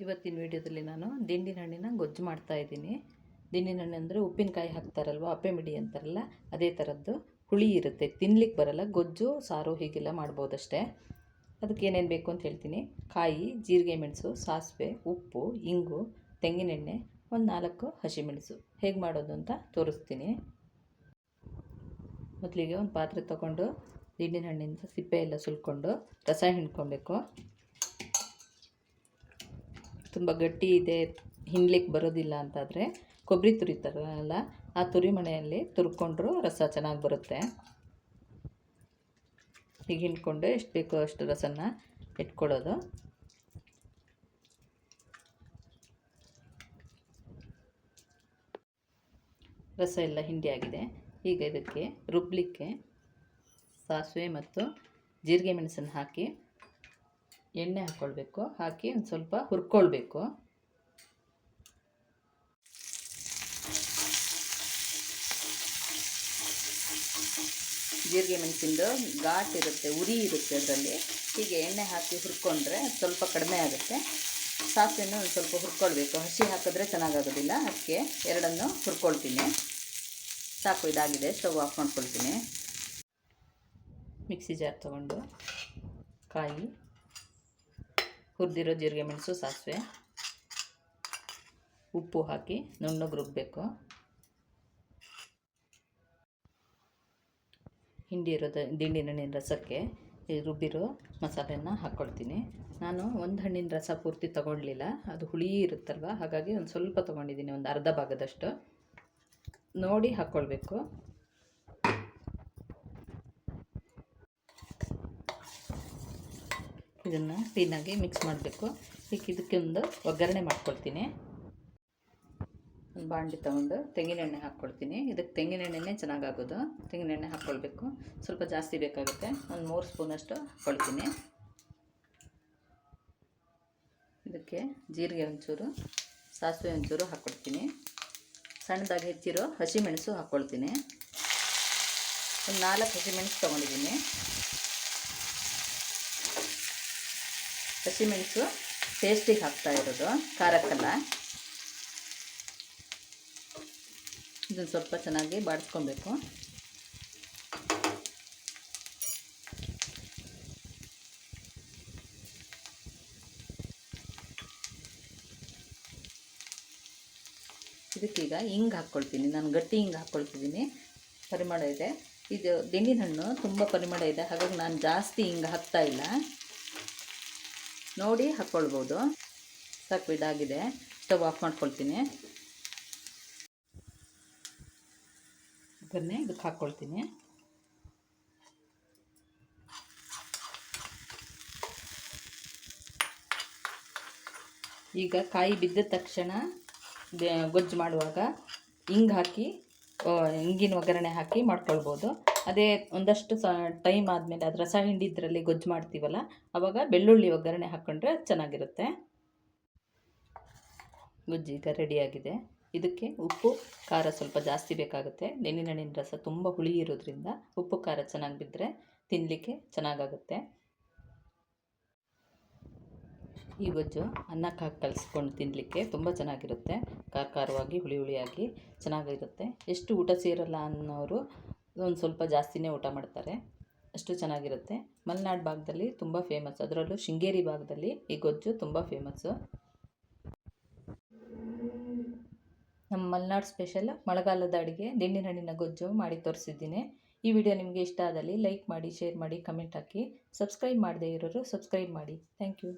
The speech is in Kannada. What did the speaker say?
ಇವತ್ತಿನ ವಿಡಿಯೋದಲ್ಲಿ ನಾನು ದಿಂಡಿನ ಹಣ್ಣಿನ ಗೊಜ್ಜು ಮಾಡ್ತಾ ಇದ್ದೀನಿ. ದಿಂಡಿನ ಹಣ್ಣು ಅಂದರೆ ಉಪ್ಪಿನಕಾಯಿ ಹಾಕ್ತಾರಲ್ವ, ಅಪ್ಪೆ ಮಿಡಿ ಅಂತಾರಲ್ಲ, ಅದೇ ಥರದ್ದು ಹುಳಿ ಇರುತ್ತೆ. ತಿನ್ಲಿಕ್ಕೆ ಬರಲ್ಲ, ಗೊಜ್ಜು, ಸಾರು ಹೀಗೆಲ್ಲ ಮಾಡ್ಬೋದಷ್ಟೇ. ಅದಕ್ಕೆ ಏನೇನು ಬೇಕು ಅಂತ ಹೇಳ್ತೀನಿ. ಕಾಯಿ, ಜೀರಿಗೆ ಮೆಣಸು, ಸಾಸಿವೆ, ಉಪ್ಪು, ಇಂಗು, ತೆಂಗಿನೆಣ್ಣೆ, ಒಂದು ನಾಲ್ಕು ಹಸಿಮೆಣಸು ಹೇಗೆ ಮಾಡೋದು ಅಂತ ತೋರಿಸ್ತೀನಿ. ಮೊದಲಿಗೆ ಒಂದು ಪಾತ್ರೆ ತೊಗೊಂಡು ದಿಂಡಿನ ಹಣ್ಣಿಂದ ಸಿಪ್ಪೆ ಎಲ್ಲ ಸುಲ್ಕೊಂಡು, ರಸ ಹಿಂಡ್ಕೊಬೇಕು. ತುಂಬ ಗಟ್ಟಿ ಇದೆ ಹಿಂಡ್ಲಿಕ್ಕೆ ಬರೋದಿಲ್ಲ ಅಂತಾದರೆ ಕೊಬ್ಬರಿ ತುರಿತಾರಲ್ಲ ಆ ತುರಿ ಮಣೆಯಲ್ಲಿ ತುರ್ಕೊಂಡ್ರು ರಸ ಚೆನ್ನಾಗಿ ಬರುತ್ತೆ. ಹೀಗೆ ಹಿಂಡ್ಕೊಂಡು ಎಷ್ಟು ಬೇಕೋ ಅಷ್ಟು ರಸನ ಇಟ್ಕೊಳ್ಳೋದು. ರಸ ಎಲ್ಲ ಹಿಂಡಿ ಆಗಿದೆ. ಈಗ ಇದಕ್ಕೆ ರುಬ್ಬಲಿಕ್ಕೆ ಸಾಸಿವೆ ಮತ್ತು ಜೀರಿಗೆ ಮೆಣಸನ್ನು ಹಾಕಿ ಎಣ್ಣೆ ಹಾಕ್ಕೊಳ್ಬೇಕು ಹಾಕಿ ಒಂದು ಸ್ವಲ್ಪ ಹುರ್ಕೊಳ್ಬೇಕು. ಜೀರಿಗೆ ಮೆಣಸಿಂದು ಘಾಟ್ ಇರುತ್ತೆ, ಉರಿ ಇರುತ್ತೆ ಅದರಲ್ಲಿ. ಹೀಗೆ ಎಣ್ಣೆ ಹಾಕಿ ಹುರ್ಕೊಂಡ್ರೆ ಸ್ವಲ್ಪ ಕಡಿಮೆ ಆಗುತ್ತೆ. ಸಾಸಿವೆನೂ ಒಂದು ಸ್ವಲ್ಪ ಹುರ್ಕೊಳ್ಬೇಕು. ಹಸಿ ಹಾಕಿದ್ರೆ ಚೆನ್ನಾಗಾಗೋದಿಲ್ಲ ಅದಕ್ಕೆ ಎರಡನ್ನು ಹುರ್ಕೊಳ್ತೀನಿ. ಸಾಕು, ಇದಾಗಿದೆ, ಸ್ಟವ್ ಆಫ್ ಮಾಡ್ಕೊಳ್ತೀನಿ. ಮಿಕ್ಸಿ ಜಾರ್ ತೊಗೊಂಡು ಕಾಯಿ. ಹುರಿದಿರೋ ಜೀರಿಗೆ ಮೆಣಸು ಸಾಸಿವೆ. ಉಪ್ಪು ಹಾಕಿ ನುಣ್ಣಗೆ ರುಬ್ಬಬೇಕು ಹಿಂಡಿ ಇರೋದು ದಿಂಡಿನ ಹಣ್ಣಿನ ರಸಕ್ಕೆ ರುಬ್ಬಿರೋ ಮಸಾಲೆನ ಹಾಕ್ಕೊಳ್ತೀನಿ ನಾನು ಒಂದು ಹಣ್ಣಿನ ರಸ ಪೂರ್ತಿ ತೊಗೊಳ್ಲಿಲ್ಲ ಅದು ಹುಳಿ ಇರುತ್ತಲ್ವ? ಹಾಗಾಗಿ ಒಂದು ಸ್ವಲ್ಪ ತೊಗೊಂಡಿದ್ದೀನಿ, ಒಂದು ಅರ್ಧ ಭಾಗದಷ್ಟು. ನೋಡಿ ಹಾಕ್ಕೊಳ್ಬೇಕು ಇದನ್ನು ಕ್ಲೀನಾಗಿ ಮಿಕ್ಸ್ ಮಾಡಬೇಕು. ಈಗ ಇದಕ್ಕೆ ಒಂದು ಒಗ್ಗರಣೆ ಮಾಡ್ಕೊಳ್ತೀನಿ. ಒಂದು ಬಾಂಡಿ ತೊಗೊಂಡು ತೆಂಗಿನೆಣ್ಣೆ ಹಾಕ್ಕೊಳ್ತೀನಿ. ಇದಕ್ಕೆ ತೆಂಗಿನೆಣ್ಣೆನೇ ಚೆನ್ನಾಗಾಗೋದು. ತೆಂಗಿನೆಣ್ಣೆ ಹಾಕ್ಕೊಳ್ಬೇಕು. ಸ್ವಲ್ಪ ಜಾಸ್ತಿ ಬೇಕಾಗುತ್ತೆ. ಒಂದು ಮೂರು ಸ್ಪೂನಷ್ಟು ಹಾಕ್ಕೊಳ್ತೀನಿ. ಇದಕ್ಕೆ ಜೀರಿಗೆ ಒಂಚೂರು, ಸಾಸಿವೆ ಒಂಚೂರು ಹಾಕ್ಕೊಳ್ತೀನಿ ಸಣ್ಣದಾಗಿ ಹೆಚ್ಚಿರೋ ಹಸಿಮೆಣಸು ಹಾಕ್ಕೊಳ್ತೀನಿ. ಒಂದು ನಾಲ್ಕು ಹಸಿಮೆಣಸು ತೊಗೊಂಡಿದ್ದೀನಿ. ಹಸಿಮೆಣಸು ಟೇಸ್ಟಿಗೆ ಹಾಕ್ತಾ ಇರೋದು, ಖಾರಕ್ಕಲ್ಲ. ಇದನ್ನು ಸ್ವಲ್ಪ ಚೆನ್ನಾಗಿ ಬಾಡಿಸ್ಕೊಬೇಕು. ಇದಕ್ಕೀಗ ಹಿಂಗೆ ಹಾಕ್ಕೊಳ್ತೀನಿ. ನಾನು ಗಟ್ಟಿ ಹಿಂಗೆ ಹಾಕ್ಕೊಳ್ತಿದ್ದೀನಿ. ಪರಿಮಳ ಇದೆ. ಇದು ತೆಂಗಿನ ಹಣ್ಣು ತುಂಬ ಪರಿಮಳ ಇದೆ. ಹಾಗಾಗಿ ನಾನು ಜಾಸ್ತಿ ಹಿಂಗೆ ಹಾಕ್ತಾ ಇಲ್ಲ. ನೋಡಿ ಹಾಕ್ಕೊಳ್ಬೋದು. ಸಾಕು ಇದಾಗಿದೆ. ಸ್ಟವ್ ಆಫ್ ಮಾಡ್ಕೊಳ್ತೀನಿ. ಇದನ್ನೇ ಇದಕ್ಕೆ ಹಾಕ್ಕೊಳ್ತೀನಿ. ಈಗ ಕಾಯಿ ಬಿದ್ದ ತಕ್ಷಣ ಗೊಜ್ಜು ಮಾಡುವಾಗ ಹಿಂಗೆ ಹಾಕಿ ಹಿಂಗಿನ ಒಗ್ಗರಣೆ ಹಾಕಿ ಮಾಡ್ಕೊಳ್ಬೋದು. ಅದೇ ಒಂದಷ್ಟು ಸ ಟೈಮ್ ಆದಮೇಲೆ ಅದು ರಸ ಹಿಂಡಿದ್ರಲ್ಲಿ ಗೊಜ್ಜು ಮಾಡ್ತೀವಲ್ಲ ಆವಾಗ ಬೆಳ್ಳುಳ್ಳಿ ಒಗ್ಗರಣೆ ಹಾಕ್ಕೊಂಡ್ರೆ ಚೆನ್ನಾಗಿರುತ್ತೆ. ಗೊಜ್ಜು ಈಗ ರೆಡಿಯಾಗಿದೆ ಇದಕ್ಕೆ ಉಪ್ಪು, ಖಾರ ಸ್ವಲ್ಪ ಜಾಸ್ತಿ ಬೇಕಾಗುತ್ತೆ. ನೆನಿನಣ್ಣಿನ ರಸ ತುಂಬ ಹುಳಿ ಇರೋದ್ರಿಂದ ಉಪ್ಪು, ಖಾರ ಚೆನ್ನಾಗಿ ಬಿದ್ದರೆ ತಿನ್ನಲಿಕ್ಕೆ ಚೆನ್ನಾಗಾಗುತ್ತೆ. ಈ ಗೊಜ್ಜು ಅನ್ನಕ್ಕೆ ಹಾಕಿ ಕಲಿಸ್ಕೊಂಡು ತಿನ್ನಲಿಕ್ಕೆ ತುಂಬ ಚೆನ್ನಾಗಿರುತ್ತೆ. ಖಾರ ಖಾರವಾಗಿ ಹುಳಿ ಹುಳಿಯಾಗಿ ಚೆನ್ನಾಗಿರುತ್ತೆ. ಎಷ್ಟು ಊಟ ಸೇರಲ್ಲ ಅನ್ನೋರು ಒಂದು ಸ್ವಲ್ಪ ಜಾಸ್ತಿನೇ ಊಟ ಮಾಡ್ತಾರೆ. ಅಷ್ಟು ಚೆನ್ನಾಗಿರುತ್ತೆ. ಮಲೆನಾಡು ಭಾಗದಲ್ಲಿ ತುಂಬ ಫೇಮಸ್ ಅದರಲ್ಲೂ ಶೃಂಗೇರಿ ಭಾಗದಲ್ಲಿ ಈ ಗೊಜ್ಜು ತುಂಬ ಫೇಮಸ್ಸು ನಮ್ಮ ಮಲೆನಾಡು ಸ್ಪೆಷಲ್ ಮಳೆಗಾಲದ ಅಡುಗೆ ದಿಂಡಿನ ಗೊಜ್ಜು ಮಾಡಿ ತೋರಿಸಿದ್ದೀನಿ. ಈ ವಿಡಿಯೋ ನಿಮಗೆ ಇಷ್ಟ ಆದಲ್ಲಿ ಲೈಕ್ ಮಾಡಿ ಶೇರ್ ಮಾಡಿ ಕಮೆಂಟ್ ಹಾಕಿ. ಸಬ್ಸ್ಕ್ರೈಬ್ ಮಾಡದೇ ಇರೋರು ಸಬ್ಸ್ಕ್ರೈಬ್ ಮಾಡಿ. Thank you